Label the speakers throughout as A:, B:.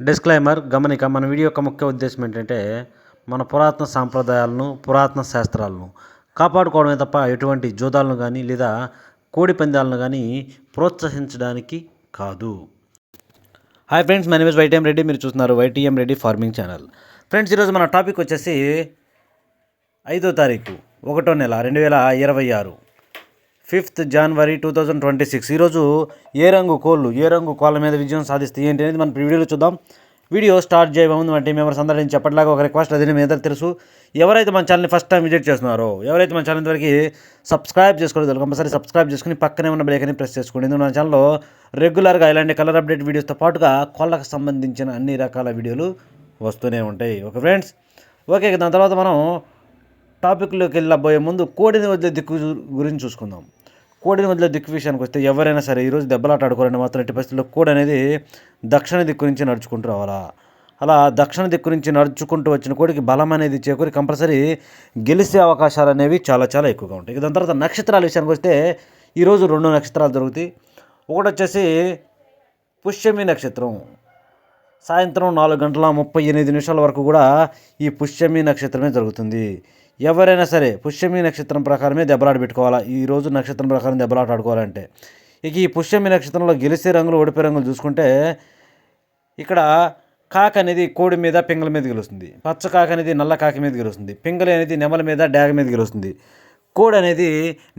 A: Disclaimer గమనిక మన video యొక్క ముఖ్య ఉద్దేశం ఏంటంటే మన పురాతన సాంప్రదాయాలను పురాతన శాస్త్రాలను కాపాడుకోవడమే తప్ప ఎటువంటి జూదాలను కానీ లేదా కోడి పందాలను కానీ ప్రోత్సహించడానికి కాదు. Hi friends my name YTM Reddy మీరు చూస్తున్నారు YTM Reddy farming channel friends ఈరోజు మన టాపిక్ వచ్చేసి ఐదో తారీఖు ఒకటో నెల రెండు వేల ఇరవై ఆరు. Fifth January two thousand twenty six ఈరోజు ఏ రంగు కోళ్ళు ఏ రంగు కోళ్ళ మీద విజయం సాధిస్తాయి ఏంటి అనేది మనం వీడియోలో చూద్దాం. వీడియో స్టార్ట్ చేయబోముందు మన టీం మెంబర్స్ అందరూ నేను చెప్పట్లాగా ఒక రిక్వెస్ట్ అది మీ తెలుసు. ఎవరైతే మన ఛానల్ని ఫస్ట్ టైం విజిట్ చేస్తున్నారో ఎవరైతే మన ఛానల్ వరకు సబ్స్క్రైబ్ చేసుకోలేదు కంపల్సరీ సబ్స్క్రైబ్ చేసుకుని పక్కనే ఉన్న బ్రేక్ అని ప్రెస్ చేసుకోండి. ఎందుకంటే మన ఛానల్లో రెగ్యులర్గా ఇలాంటి కలర్ అప్డేట్ వీడియోస్తో పాటుగా కోళ్ళకు సంబంధించిన అన్ని రకాల వీడియోలు వస్తూనే ఉంటాయి. ఓకే ఫ్రెండ్స్ ఓకే దాని తర్వాత మనం టాపిక్లోకి వెళ్ళబోయే ముందు కోడిని వదిలే దిక్కు గురించి చూసుకుందాం. కోడి మధ్యలో దిక్కు విషయానికి వస్తే ఎవరైనా సరే ఈరోజు దెబ్బలాట ఆడుకోవాలంటే మాత్రం ఎట్టి పరిస్థితుల్లో కోడి అనేది దక్షిణ దిక్కు నుంచి నడుచుకుంటూ రావాలా? అలా దక్షిణ దిక్కు నుంచి నడుచుకుంటూ వచ్చిన కోడికి బలం అనేది చేకూరి కంపల్సరీ గెలిచే అవకాశాలు అనేవి చాలా చాలా ఎక్కువగా ఉంటాయి. దాని తర్వాత నక్షత్రాల విషయానికి వస్తే ఈరోజు రెండు నక్షత్రాలు జరుగుతాయి. ఒకటి వచ్చేసి పుష్యమి నక్షత్రం. సాయంత్రం నాలుగు గంటల ముప్పై ఎనిమిది నిమిషాల వరకు కూడా ఈ పుష్యమి నక్షత్రమే జరుగుతుంది. ఎవరైనా సరే పుష్యమి నక్షత్రం ప్రకారమే దెబ్బలాట పెట్టుకోవాలా? ఈ రోజు నక్షత్రం ప్రకారం దెబ్బలాట ఆడుకోవాలంటే. ఇక ఈ పుష్యమి నక్షత్రంలో గెలిసే రంగులు ఓడిపోయే రంగులు చూసుకుంటే ఇక్కడ కాక అనేది కోడి మీద పింగల మీద గెలుస్తుంది. పచ్చ కాక అనేది నల్ల కాక మీద గెలుస్తుంది. పింగలి అనేది నెమల మీద డాగ మీద గెలుస్తుంది. కోడి అనేది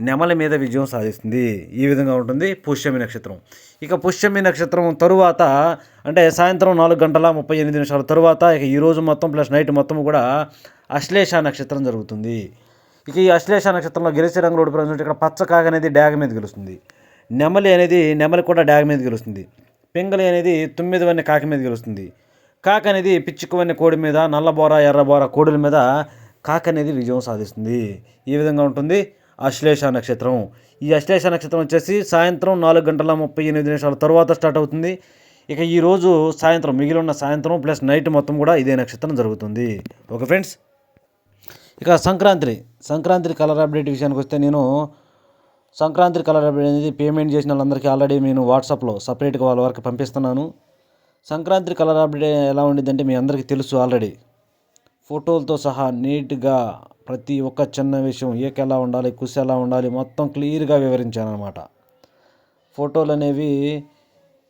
A: నెమల మీద విజయం సాధిస్తుంది. ఈ విధంగా ఉంటుంది పుష్యమి నక్షత్రం. ఇక పుష్యమి నక్షత్రం తరువాత అంటే సాయంత్రం నాలుగు గంటల ముప్పై ఎనిమిది నిమిషాల తరువాత ఇక ఈరోజు మొత్తం ప్లస్ నైట్ మొత్తం కూడా అశ్లేష నక్షత్రం జరుగుతుంది. ఇక ఈ అశ్లేష నక్షత్రంలో గెలిచే రంగులు ఓడిపోయిన ఇక్కడ పచ్చకాగ అనేది డాగ మీద గెలుస్తుంది. నెమలి అనేది నెమలి కూడా డాగ మీద గెలుస్తుంది. పింగలి అనేది తొమ్మిది వన్నె కాకి మీద గెలుస్తుంది. కాక అనేది పిచ్చుకవన్నె కోడి మీద నల్లబోర ఎర్రబోర కోడుల మీద కాక అనేది విజయం సాధిస్తుంది. ఈ విధంగా ఉంటుంది అశ్లేష నక్షత్రం. ఈ అశ్లేష నక్షత్రం వచ్చేసి సాయంత్రం నాలుగు గంటల ముప్పై ఎనిమిది నిమిషాల తర్వాత స్టార్ట్ అవుతుంది. ఇక ఈరోజు సాయంత్రం మిగిలి ఉన్న సాయంత్రం ప్లస్ నైట్ మొత్తం కూడా ఇదే నక్షత్రం జరుగుతుంది. ఓకే ఫ్రెండ్స్ ఇక సంక్రాంతి సంక్రాంతి కలర్ అప్డేట్ విషయానికి వస్తే నేను సంక్రాంతి కలర్ అప్డేట్ అనేది పేమెంట్ చేసిన వాళ్ళందరికీ ఆల్రెడీ నేను వాట్సాప్లో సపరేట్గా వాళ్ళ వరకు పంపిస్తున్నాను. సంక్రాంతి కలర్ అప్డేట్ ఎలా ఉండిద్దంటే మీ అందరికీ తెలుసు ఆల్రెడీ. ఫోటోలతో సహా నీట్గా ప్రతి ఒక్క చిన్న విషయం ఏక ఎలా ఉండాలి కుసి ఎలా ఉండాలి మొత్తం క్లియర్గా వివరించాను అనమాట ఫోటోలు అనేవి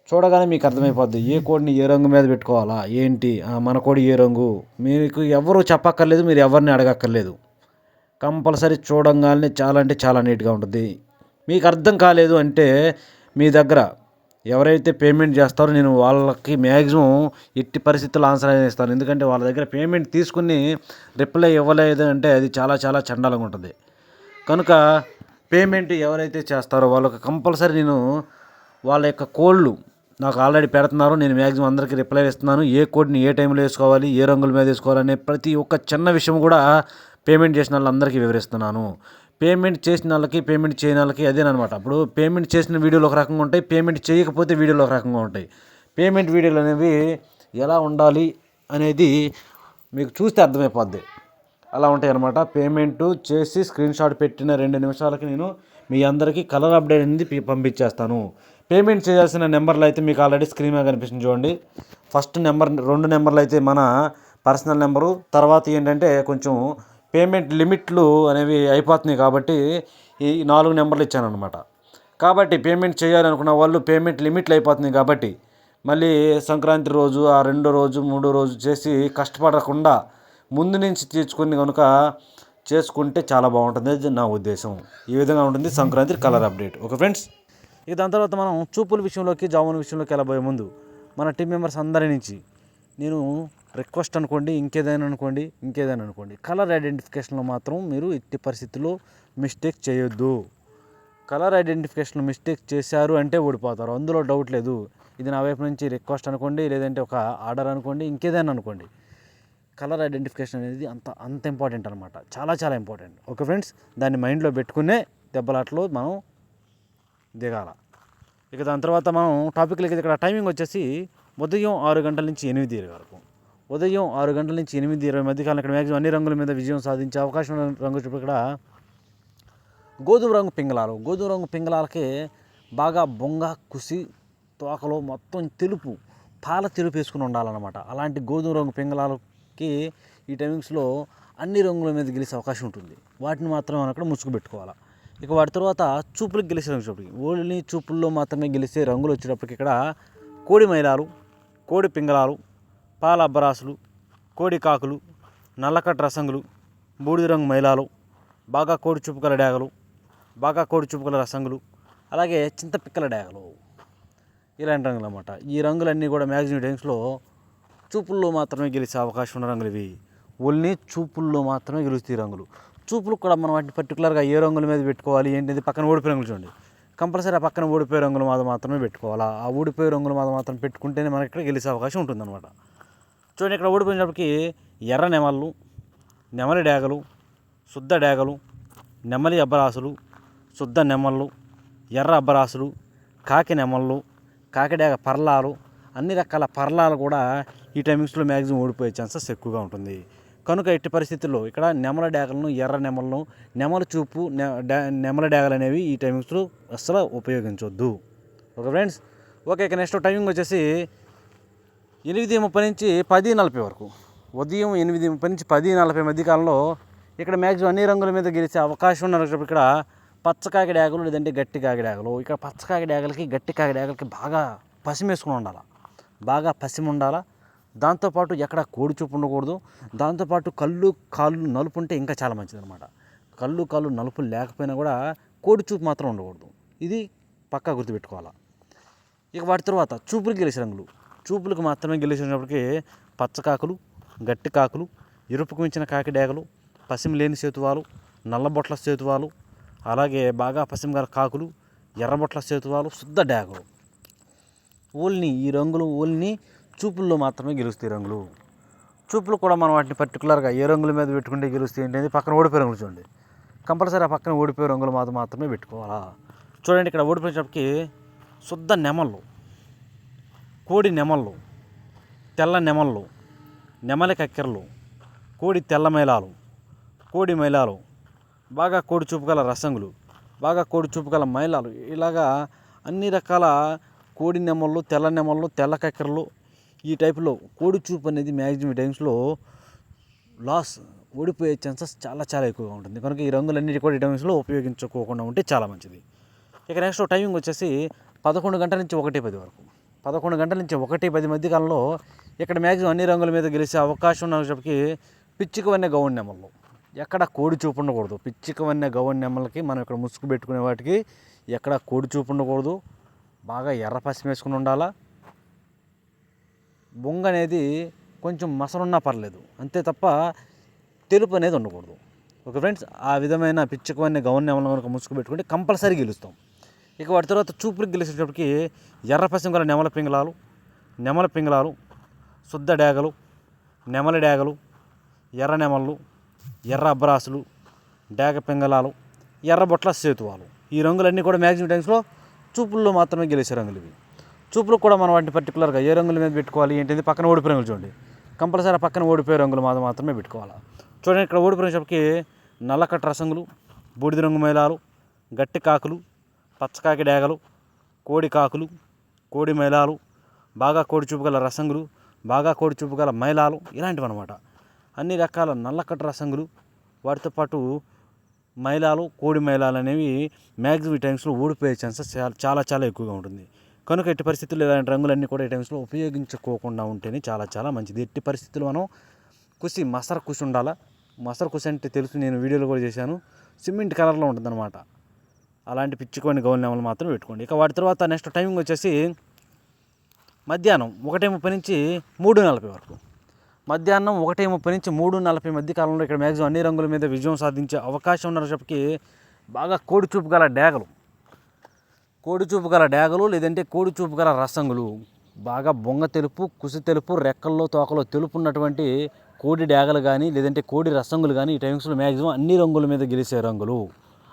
A: చూడగానే మీకు అర్థమైపోద్ది. ఏ కోడిని ఏ రంగు మీద పెట్టుకోవాలా? ఏంటి? మన కోడి ఏ రంగు? మీకు ఎవరు చెప్పక్కర్లేదు మీరు ఎవరిని అడగక్కర్లేదు. కంపల్సరీ చూడంగానే చాలా అంటే చాలా నీట్గా ఉంటుంది. మీకు అర్థం కాలేదు అంటే మీ దగ్గర ఎవరైతే పేమెంట్ చేస్తారో నేను వాళ్ళకి మ్యాక్సిమం ఎట్టి పరిస్థితుల్లో ఆన్సర్ అనేది ఇస్తాను. ఎందుకంటే వాళ్ళ దగ్గర పేమెంట్ తీసుకుని రిప్లై ఇవ్వలేదు అంటే అది చాలా చాలా చండాలంగా ఉంటుంది. కనుక పేమెంట్ ఎవరైతే చేస్తారో వాళ్ళకి కంపల్సరీ నేను వాళ్ళ యొక్క కోళ్ళు నాకు ఆల్రెడీ పెడుతున్నారు నేను మ్యాక్సిమం అందరికీ రిప్లై ఇస్తున్నాను. ఏ కోడ్ని ఏ టైంలో వేసుకోవాలి ఏ రంగుల మీద వేసుకోవాలనే ప్రతి ఒక్క చిన్న విషయం కూడా పేమెంట్ చేసిన వాళ్ళందరికీ వివరిస్తున్నాను. పేమెంట్ చేసిన వాళ్ళకి పేమెంట్ చేయని వాళ్ళకి అదేనమాట అప్పుడు పేమెంట్ చేసిన వీడియోలు ఒక రకంగా ఉంటాయి పేమెంట్ చేయకపోతే వీడియోలు ఒక రకంగా ఉంటాయి. పేమెంట్ వీడియోలు అనేవి ఎలా ఉండాలి అనేది మీకు చూస్తే అర్థమైపోద్ది. అలా ఉంటాయి అనమాట పేమెంట్ చేసి స్క్రీన్ షాట్ పెట్టిన రెండు నిమిషాలకి నేను మీ అందరికీ కలర్ అప్డేట్ అనేది పంపించేస్తాను. పేమెంట్ చేయాల్సిన నెంబర్లు అయితే మీకు ఆల్రెడీ స్క్రీన్ మీద కనిపిస్తుంది చూడండి. ఫస్ట్ నెంబర్ రెండు నెంబర్లు అయితే మన పర్సనల్ నెంబరు. తర్వాత ఏంటంటే కొంచెం పేమెంట్ లిమిట్లు అనేవి అయిపోతున్నాయి కాబట్టి ఈ నాలుగు నెంబర్లు ఇచ్చాను అనమాట కాబట్టి పేమెంట్ చేయాలనుకున్న వాళ్ళు పేమెంట్ లిమిట్లు అయిపోతున్నాయి కాబట్టి మళ్ళీ సంక్రాంతి రోజు ఆ రెండో రోజు మూడో రోజు చేసి కష్టపడకుండా ముందు నుంచి తీర్చుకుని కనుక చేసుకుంటే చాలా బాగుంటుంది. అది నా ఉద్దేశం. ఈ విధంగా ఉంటుంది Sankranti colour update. Okay friends ఇక దాని తర్వాత మనం చూపుల విషయంలోకి జామున్ విషయంలోకి వెళ్ళబోయే ముందు మన టీం మెంబర్స్ అందరి నుంచి నేను రిక్వెస్ట్ అనుకోండి ఇంకేదైనా అనుకోండి ఇంకేదైనా అనుకోండి. కలర్ ఐడెంటిఫికేషన్లో మాత్రం మీరు ఎట్టి పరిస్థితుల్లో మిస్టేక్ చేయొద్దు. కలర్ ఐడెంటిఫికేషన్ మిస్టేక్ చేశారు అంటే ఓడిపోతారు. అందులో డౌట్ లేదు. ఇది నా వైపు నుంచి రిక్వెస్ట్ అనుకోండి లేదంటే ఒక ఆర్డర్ అనుకోండి ఇంకేదైనా అనుకోండి. కలర్ ఐడెంటిఫికేషన్ అనేది అంత అంత ఇంపార్టెంట్ అనమాట చాలా చాలా ఇంపార్టెంట్ ఓకే ఫ్రెండ్స్ దాన్ని మైండ్లో పెట్టుకునే దెబ్బలాట్లో మనం దిగాల. ఇక దాని తర్వాత మనం టాపిక్లకి ఇక్కడ టైమింగ్ వచ్చేసి ఉదయం ఆరు గంటల నుంచి ఎనిమిది ఇరవై వరకు. ఉదయం ఆరు గంటల నుంచి ఎనిమిది ఇరవై మధ్యకాలం ఇక్కడ మ్యాక్సిమం అన్ని రంగుల మీద విజయం సాధించే అవకాశం రంగు చూపు ఇక్కడ గోధుమ రంగు పింగళాలు. గోధుమ రంగు పింగళాలకి బాగా బొంగ కుసి తోకలో మొత్తం తెలుపు పాల తెలుపు వేసుకుని ఉండాలన్నమాట. అలాంటి గోధుమ రంగు పింగళాలకి ఈ టైమింగ్స్లో అన్ని రంగుల మీద గెలిచే అవకాశం ఉంటుంది. వాటిని మాత్రం మనం అక్కడ ముసుగు పెట్టుకోవాలి. ఇక వాటి తర్వాత చూపులకు గెలిచే వచ్చేటప్పటికి ఓన్లీ చూపుల్లో మాత్రమే గెలిచే రంగులు వచ్చేటప్పటికి ఇక్కడ కోడి మైలాలు కోడి పింగళాలు పాల అబ్బరాసులు కోడి కాకులు నల్లకట్ రసంగులు బూడిద రంగు మైలాలు బాగా కోడి చూపుకల బాగా కోడి చూపుకల రసంగులు అలాగే చింతపిక్కల డేగలు ఇలాంటి రంగులు అన్నమాట. ఈ రంగులన్నీ కూడా మ్యాగ్జిన్ టైమ్స్లో చూపుల్లో మాత్రమే గెలిచే అవకాశం ఉన్న రంగులు ఇవి. ఓన్లీ చూపుల్లో మాత్రమే గెలుస్తాయి రంగులు. చూపులు కూడా మనం వాటిని పర్టికులర్గా ఏ రంగుల మీద పెట్టుకోవాలి ఏంటిది? పక్కన ఓడిపోయే రంగులు చూడండి. కంపల్సరీ ఆ పక్కన ఓడిపోయే రంగుల మీద మాత్రమే పెట్టుకోవాలా. ఆ ఓడిపోయే రంగుల మీద మాత్రం పెట్టుకుంటేనే మనకి ఇక్కడ గెలిచే అవకాశం ఉంటుందన్నమాట. చూడండి ఇక్కడ ఓడిపోయినప్పటికీ ఎర్ర నెమళ్ళు నెమలి డేగలు శుద్ధ డేగలు నెమలి అబ్బరాసులు శుద్ధ నెమళ్ళు ఎర్ర అబ్బరాసులు కాకి నెమళ్ళు కాకిడేగ పర్లాలు అన్ని రకాల పర్లాలు కూడా ఈ టైమింగ్స్లో మ్యాక్సిమం ఓడిపోయే ఛాన్సెస్ ఎక్కువగా ఉంటుంది. కనుక ఎట్టి పరిస్థితుల్లో ఇక్కడ నెమల డేగలను ఎర్ర నెమలను నెమల చూపు నెమల డేగలు అనేవి ఈ టైమింగ్స్లో అస్సలు ఉపయోగించవద్దు ఓకే ఫ్రెండ్స్ ఓకే ఇక నెక్స్ట్ టైమింగ్ వచ్చేసి ఎనిమిది ముప్పై నుంచి పది నలభై వరకు. ఉదయం ఎనిమిది ముప్పై నుంచి పది నలభై మధ్య కాలంలో ఇక్కడ మ్యాక్సిమం అన్ని రంగుల మీద గెలిచే అవకాశం ఉన్నప్పుడు ఇక్కడ పచ్చకాయ డేగలు లేదంటే గట్టి కాకి ఇక్కడ పచ్చకాయ డేగలకి గట్టి కాకి డేగలకి బాగా పసిమేసుకుని ఉండాలి. బాగా పసిమి ఉండాలా దాంతోపాటు ఎక్కడ కోడి చూపు ఉండకూడదు. దాంతోపాటు కళ్ళు కాళ్ళు నలుపు ఉంటే ఇంకా చాలా మంచిది అనమాట కళ్ళు కాళ్ళు నలుపు లేకపోయినా కూడా కోడి చూపు మాత్రం ఉండకూడదు. ఇది పక్కా గుర్తుపెట్టుకోవాలా. ఇక వాటి తర్వాత చూపులు గెలిచే రంగులు. చూపులకు మాత్రమే గెలిచినప్పటికీ పచ్చకాకులు గట్టి కాకులు ఎరుపుకు మించిన కాకిడేగలు పసిమి లేని సేతువాలు నల్లబొట్ల సేతువాలు అలాగే బాగా పసిమి గల కాకులు ఎర్రబొట్ల సేతువాలు శుద్ధ డేగలు. ఓల్ని ఈ రంగులు ఓల్ని చూపుల్లో మాత్రమే గెలుస్తాయి రంగులు. చూపులు కూడా మనం వాటిని పర్టికులర్గా ఏ రంగుల మీద పెట్టుకుంటే గెలుస్తాయి ఏంటి పక్కన ఓడిపోయే రంగులు చూడండి. కంపల్సరీ ఆ పక్కన ఓడిపోయే రంగులు మాత్రం మాత్రమే పెట్టుకోవాలా? చూడండి ఇక్కడ ఓడిపోయేటప్పటికి శుద్ధ నెమళ్ళు. కోడి నెమళ్ళు తెల్ల నెమళ్ళు నెమలి కక్కెరలు కోడి తెల్ల మైలాలు కోడి మైలాలు బాగా కోడి చూపు గల రసంగులు బాగా కోడి చూపు గల మైలాలు ఇలాగా అన్ని రకాల కోడి నెమళ్ళు తెల్ల నెమళ్ళు తెల్ల కక్కెరలు ఈ టైపులో కోడి చూపు అనేది మ్యాక్సిమం టైమ్స్లో లాస్ ఓడిపోయే ఛాన్సెస్ చాలా చాలా ఎక్కువగా ఉంటుంది. కనుక ఈ రంగులన్నీ కూడా టైమ్స్లో ఉపయోగించుకోకుండా ఉంటే చాలా మంచిది. ఇక నెక్స్ట్ టైమింగ్ వచ్చేసి పదకొండు గంటల నుంచి ఒకటి పది వరకు. పదకొండు గంటల నుంచి ఒకటి పది మధ్య కాలంలో ఇక్కడ మ్యాక్సిమం అన్ని రంగుల మీద గెలిచే అవకాశం ఉన్నప్పటికీ పిచ్చిక వన్య గౌన్ నెమళ్ళు. ఎక్కడ కోడి చూపు ఉండకూడదు. పిచ్చిక వన్య గౌన్ నెమలకి మనం ఇక్కడ ముసుగు పెట్టుకునే వాటికి ఎక్కడ కోడి చూపు ఉండకూడదు. బాగా ఎర్ర పసి వేసుకుని ఉండాలా. బొంగ అనేది కొంచెం మసలున్నా పర్లేదు. అంతే తప్ప తెలుపు అనేది ఉండకూడదు. ఓకే ఫ్రెండ్స్ ఆ విధమైన పిచ్చుకవన్నీ గౌన్ కనుక ముసుగు పెట్టుకుంటే కంపల్సరీ గెలుస్తాం. ఇక వాటి తర్వాత చూపులకు గెలిచేటప్పటికి ఎర్ర పశ్చిమ గల నెమల పింగళాలు నెమల పింగళాలు శుద్ధ డేగలు నెమల డేగలు ఎర్ర నెమళ్ళు ఎర్ర అబ్బరాసులు డేగ పింగళాలు ఎర్ర బొట్ల సేతువాలు. ఈ రంగులన్నీ కూడా మ్యాక్సిమం టైమ్స్లో చూపుల్లో మాత్రమే గెలిచే రంగులు ఇవి. చూపులకు కూడా మనం వాటిని పర్టికులర్గా ఏ రంగుల మీద పెట్టుకోవాలి ఏంటిది? పక్కన ఓడిపోయి రంగులు చూడండి. కంపల్సరీ పక్కన ఓడిపోయే రంగులు మాత్రం మాత్రమే పెట్టుకోవాలి. చూడండి ఇక్కడ ఓడిపోయినప్పటికి నల్లకట్ట రసంగులు బూడిద రంగు మైలాలు గట్టి కాకులు పచ్చకాకి డేగలు కోడి కాకులు కోడి మైలాలు బాగా కోడి చూపుగల రసంగులు బాగా కోడి చూపుగల మైలాలు ఇలాంటివి అనమాట అన్ని రకాల నల్లకట్ట రసంగులు వాటితో పాటు మైలాలు కోడి మైలాలు అనేవి మ్యాక్సిమం టైమ్స్లో ఓడిపోయే ఛాన్సెస్ చాలా చాలా చాలా ఎక్కువగా ఉంటుంది. కనుక ఎట్టి పరిస్థితుల్లో ఇలాంటి రంగులన్నీ కూడా ఈ టైమ్స్లో ఉపయోగించుకోకుండా ఉంటేనే చాలా చాలా మంచిది. ఎట్టి పరిస్థితులు మనం కుసి మసర కుసి ఉండాలా? మసర కుసి అంటే తెలుసు నేను వీడియోలో కూడా చేశాను. సిమెంట్ కలర్లో ఉంటుందన్నమాట. అలాంటి పిచ్చుకొని గౌన్ నెమలు మాత్రం పెట్టుకోండి. ఇక వాటి తర్వాత నెక్స్ట్ టైమింగ్ వచ్చేసి మధ్యాహ్నం ఒకటే ముప్పై నుంచి మూడు నలభై వరకు. మధ్యాహ్నం ఒకటే ముప్పై నుంచి మూడు నలభై మధ్య కాలంలో ఇక్కడ మ్యాక్సిమం అన్ని రంగుల మీద విజయం సాధించే అవకాశం ఉన్నప్పటికీ బాగా కోడి చూపు గల డేగలు. కోడి చూపు గల డేగలు లేదంటే కోడి చూపు గల రసంగులు. బాగా బొంగ తెలుపు కుసి తెలుపు రెక్కల్లో తోకలో తెలుపు ఉన్నటువంటి కోడి డేగలు కానీ లేదంటే కోడి రసంగులు కానీ ఈ టైమ్స్లో మ్యాక్సిమం అన్ని రంగుల మీద గెలిచే రంగులు.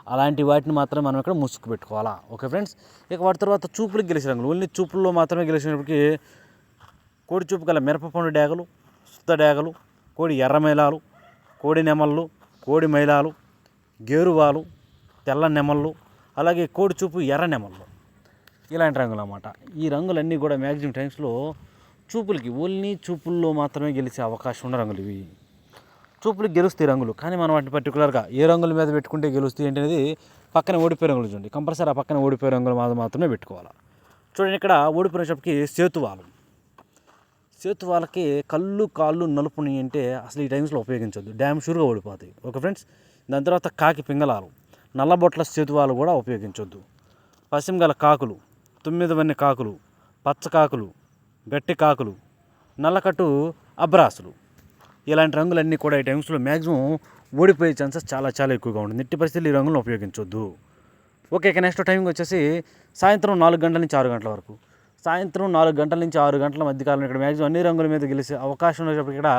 A: అలాంటి వాటిని మాత్రం మనం ఇక్కడ ముసుగు పెట్టుకోవాలా. ఓకే ఫ్రెండ్స్ ఇక వాటి తర్వాత చూపులకు గెలిచే రంగులు. ఓన్లీ చూపుల్లో మాత్రమే గెలిచినప్పటికీ కోడి చూపు గల మిరపపండు డేగలు సుత్త డేగలు కోడి ఎర్ర మైలాలు కోడి నెమళ్ళు కోడి మైలాలు గేరువాలు తెల్ల నెమళ్ళు అలాగే కోడి చూపు ఎర్ర నెమల్లో ఇలాంటి రంగులు అన్నమాట. ఈ రంగులన్నీ కూడా మ్యాక్సిమం టైమ్స్లో చూపులకి ఓన్లీ చూపుల్లో మాత్రమే గెలిచే అవకాశం ఉన్న రంగులు ఇవి. చూపులకు గెలుస్తాయి రంగులు కానీ మనం వాటిని పర్టికులర్గా ఏ రంగుల మీద పెట్టుకుంటే గెలుస్తాయి ఏంటి అనేది పక్కన ఓడిపోయే రంగులు చూడండి. కంపల్సరీ ఆ పక్కన ఓడిపోయే రంగులు మీద మాత్రమే పెట్టుకోవాలి. చూడండి ఇక్కడ ఓడిపోయిన చెప్పకి సేతువాలు. సేతువాలకి కళ్ళు కాళ్ళు నలుపుని అంటే అసలు ఈ టైమ్స్లో ఉపయోగించొద్దు. డ్యామ్ షూర్గా ఓడిపోతాయి. ఓకే ఫ్రెండ్స్ దాని తర్వాత కాకి పింగళాలు. నల్లబొట్ల సేతువాలు కూడా ఉపయోగించొద్దు. పశ్చిమ గల కాకులు తొమ్మిదవన్ని కాకులు పచ్చ కాకులు గట్టి కాకులు నల్లకట్టు అబ్రాసులు. ఇలాంటి రంగులన్నీ కూడా ఈ టైమ్స్లో మ్యాక్సిమం ఓడిపోయే ఛాన్సెస్ చాలా చాలా ఎక్కువగా ఉంటుంది. ఎట్టి పరిస్థితులు ఈ రంగులను ఉపయోగించొద్దు. ఓకే ఇక నెక్స్ట్ టైమింగ్ వచ్చేసి సాయంత్రం నాలుగు గంటల నుంచి ఆరు గంటల వరకు. సాయంత్రం నాలుగు గంటల నుంచి ఆరు గంటల మధ్యకాలం ఇక్కడ మ్యాక్సిమం అన్ని రంగుల మీద గెలిచే అవకాశం ఉన్నప్పుడు ఇక్కడ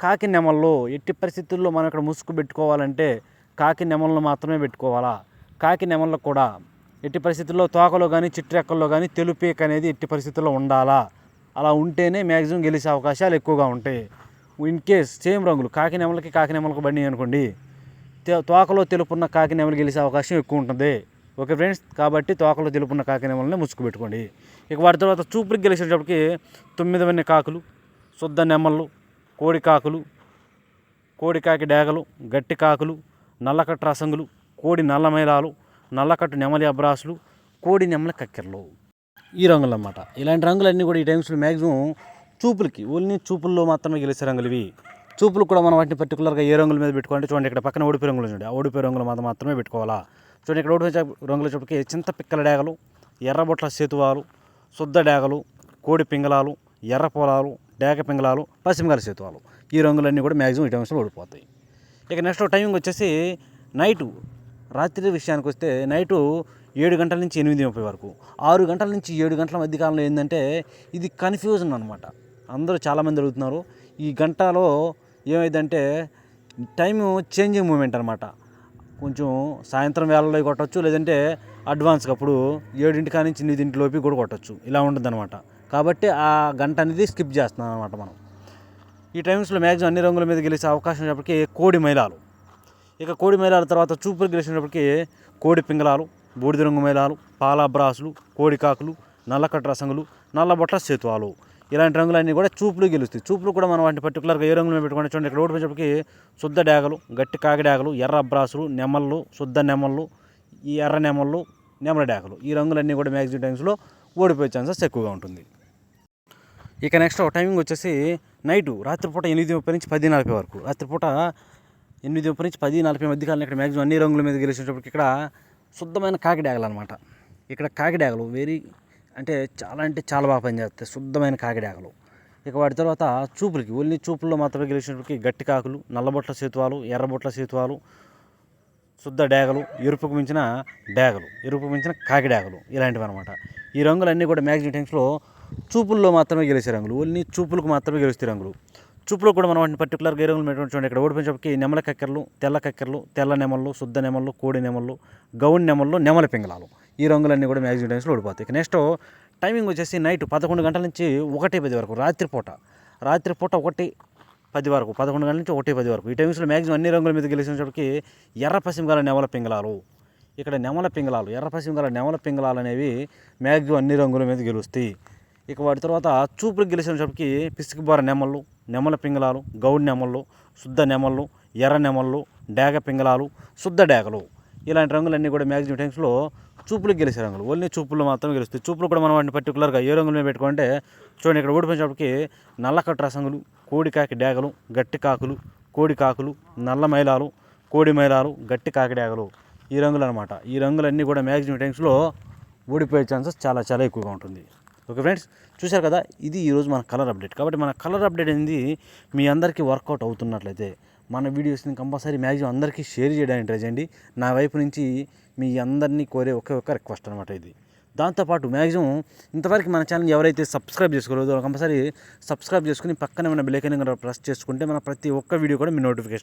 A: కాకి నెమల్లో ఎట్టి పరిస్థితుల్లో మనం ఇక్కడ ముసుగు పెట్టుకోవాలంటే కాకి నెమలను మాత్రమే పెట్టుకోవాలా? కాకి నెమల్లో కూడా ఎట్టి పరిస్థితుల్లో తోకలో కానీ చిట్రెక్కల్లో కానీ తెలుపేక అనేది ఎట్టి పరిస్థితుల్లో ఉండాలా? అలా ఉంటేనే మ్యాక్సిమం గెలిచే అవకాశాలు ఎక్కువగా ఉంటాయి. ఇన్ కేస్ సేమ్ రంగులు కాకి నెమలకి కాకి నెమలకు బండి అనుకోండి తోకలో తెలుపున్న కాకి నెమలు గెలిచే అవకాశం ఎక్కువ ఉంటుంది. ఓకే ఫ్రెండ్స్ కాబట్టి తోకలో తెలుపున్న కాకి నెమలని ముసుగు పెట్టుకోండి. ఇక వాటి తర్వాత చూపులకు గెలిచేటప్పటికి తొమ్మిదవన్ని కాకులు శుద్ధ నెమళ్ళు కోడి కాకులు కోడి కాకి డేగలు గట్టి కాకులు నల్లకట్టు రసంగులు కోడి నల్లమైలాలు నల్లకట్టు నెమలి అబ్రాసులు కోడి నెమలి కక్కెరలు. ఈ రంగులు అన్నమాట ఇలాంటి రంగులన్నీ కూడా ఈ టైమ్స్లో మ్యాక్సిమం చూపులకి ఓన్లీ చూపుల్లో మాత్రమే గెలిచే రంగులు ఇవి చూపులు కూడా మనం వాటిని పర్టికులర్గా ఏ రంగుల మీద పెట్టుకోవాలంటే చూడండి ఇక్కడ పక్కన ఓడిపోయి రంగులు చూడండి. ఆ ఓడిపోయి రంగులు మాత్రం మాత్రమే పెట్టుకోవాలా. చూడండి ఇక్కడ ఓడిపోయే రంగుల చుట్టుకి చింత పిక్కల డేగలు ఎర్రబొట్ల సేతువాలు శుద్ధ డేగలు కోడి పింగళాలు ఎర్ర పొలాలు డేగ పింగళాలు పసిమిగల సేతువాలు. ఈ రంగులన్నీ కూడా మ్యాక్సిమం ఈ టైమ్స్లో ఓడిపోతాయి. ఇక నెక్స్ట్ టైమింగ్ వచ్చేసి నైటు రాత్రి విషయానికి వస్తే నైటు ఏడు గంటల నుంచి ఎనిమిది ముప్పై వరకు. ఆరు గంటల నుంచి ఏడు గంటల మధ్య కాలంలో ఏంటంటే ఇది కన్ఫ్యూజన్ అనమాట అందరూ చాలామంది అడుగుతున్నారు ఈ గంటలో ఏమైందంటే టైము చేంజింగ్ మూమెంట్ అనమాట కొంచెం సాయంత్రం వేళలో కొట్టచ్చు లేదంటే అడ్వాన్స్ అప్పుడు ఏడింటి కాడి నుంచి ఎనిమిదింటిలోపి కూడా కొట్టచ్చు. ఇలా ఉంటుంది అనమాట కాబట్టి ఆ గంట అనేది స్కిప్ చేస్తున్నాం అనమాట మనం. ఈ టైమ్స్లో మ్యాక్సిమం అన్ని రంగుల మీద గెలిచే అవకాశం ఉన్నప్పటికీ కోడి మైలాలు. ఇక కోడి మైలాల తర్వాత చూపులు గెలిచినప్పటికీ కోడి పింగళాలు బూడిద రంగు మైలాలు పాల బ్రాసులు కోడి కాకులు నల్లకట్ట రసంగులు నల్లబొట్ల సేతువాలు ఇలాంటి రంగులన్నీ కూడా చూపులు గెలుస్తాయి. చూపులు కూడా మనం వాటిని పర్టికులర్గా ఏ రంగులు మీద చూడండి ఇక్కడ ఓడిపోయేటప్పటికి శుద్ధ డేగలు గట్టి కాకిడేగలు ఎర్ర అబ్రాసులు నెమళ్ళు శుద్ధ నెమళ్ళు ఈ ఎర్ర నెమళ్ళు నెమల డేగలు ఈ రంగులన్నీ కూడా మ్యాక్సిమం టైమ్స్లో ఓడిపోయే ఛాన్సెస్ ఎక్కువగా ఉంటుంది. ఇక నెక్స్ట్ టైమింగ్ వచ్చేసి నైటు రాత్రిపూట ఎనిమిది ముప్పై నుంచి పది నలభై వరకు. రాత్రిపూట ఎనిమిది ముప్పై నుంచి పది నలభై మధ్య కాలం ఇక్కడ మ్యాక్సిమం అన్ని రంగుల మీద గెలిచినప్పటికి ఇక్కడ శుద్ధమైన కాకిడాగలు అనమాట ఇక్కడ కాకిడాగలు వెరీ అంటే చాలా అంటే చాలా బాగా పనిచేస్తాయి. శుద్ధమైన కాకిడాగలు ఇక వాటి తర్వాత చూపులకి ఓన్లీ చూపుల్లో మాత్రమే గెలిచినప్పటికి గట్టి కాకులు నల్లబొట్ల సేతువాలు ఎర్రబొట్ల సేతువాలు శుద్ధ డేగలు ఎరుపుకు మించిన డేగలు ఎరుపుకు మించిన కాకిడాగలు ఇలాంటివి అనమాట ఈ రంగులన్నీ కూడా మ్యాక్సిమం టైమ్స్లో చూపుల్లో మాత్రమే గెలిచే రంగులు. ఓన్లీ చూపులకు మాత్రమే గెలుస్తాయి రంగులు. చూపులో కూడా మనం వాటిని పర్టికులర్గా ఏ రంగులు పెట్టుకోండి చూడండి. ఇక్కడ ఓడిపోయినప్పటికి నెమల కక్కెరలు తెల్ల కక్కెరలు తెల్ల నెమళ్ళు శుద్ధ నెమళ్ళు కోడి నెమళ్ళు గౌన్ నెమళ్ళు నెమల పింగళాలు. ఈ రంగులన్నీ కూడా మ్యాక్సిమం టైమ్స్లో ఓడిపోతాయి. ఇక నెక్స్ట్ టైమింగ్ వచ్చేసి నైట్ పదకొండు గంటల నుంచి ఒకటి పది వరకు రాత్రిపూట రాత్రిపూట ఒకటి పది వరకు పదకొండు గంటల నుంచి ఒకటి పది వరకు. ఈ టైమ్స్లో మ్యాక్సిమం అన్ని రంగుల మీద గెలిచినప్పటికీ ఎర్ర పశ్చిమగల నెమల పింగళాలు. ఇక్కడ నెమల పింగళాలు ఎర్ర పశ్చిమగల నెమల పింగళాలు అనేవి మ్యాక్సిమం అన్ని రంగుల మీద గెలుస్తాయి. ఇక వాటి తర్వాత చూపులకు గెలిచినప్పటికీ పిసికిబార నెమళ్ళు నెమల పింగళాలు గౌడ్ నెమళ్ళు శుద్ధ నెమళ్ళు ఎర్ర నెమళ్ళు డేగ పింగళాలు శుద్ధ డేగలు. ఇలాంటి రంగులన్నీ కూడా మ్యాక్సిమం టైమ్స్లో చూపులకు గెలిచే రంగులు. ఓన్లీ చూపులు మాత్రమే గెలుస్తాయి. చూపులు కూడా మనం వాటిని పర్టికులర్గా ఏ రంగుల మీద పెట్టుకుంటే చూడండి ఇక్కడ ఓడిపోయినప్పటికి నల్లకట్టు రసంగులు కోడికాకి డేగలు గట్టి కాకులు కోడి కాకులు నల్ల మైలాలు కోడి మైలాలు గట్టి కాకి డేగలు. ఈ రంగులు అనమాట ఈ రంగులన్నీ కూడా మ్యాక్సిమం టైమ్స్లో ఓడిపోయే ఛాన్సెస్ చాలా చాలా ఎక్కువగా ఉంటుంది. ఓకే ఫ్రెండ్స్ చూశారు కదా ఇది ఈరోజు మన కలర్ అప్డేట్. కాబట్టి మన కలర్ అప్డేట్ అనేది మీ అందరికీ వర్కౌట్ అవుతున్నట్లయితే మన వీడియోస్ని కంపల్సరీ మ్యాక్సిమం అందరికీ షేర్ చేయడానికి ట్రై చేయండి. నా వైపు నుంచి మీ అందరినీ కోరే ఒకే ఒక్క రిక్వెస్ట్ అనమాట ఇది. దాంతోపాటు మ్యాక్సిమం ఇంతవరకు మన ఛానల్ ఎవరైతే సబ్స్క్రైబ్ చేసుకోలేదో కంపల్సరీ సబ్స్క్రైబ్ చేసుకుని పక్కనే ఉన్న బెల్ ఐకాన్ ప్రెస్ చేసుకుంటే మన ప్రతి ఒక్క వీడియో కూడా మీ నోటిఫికేషన్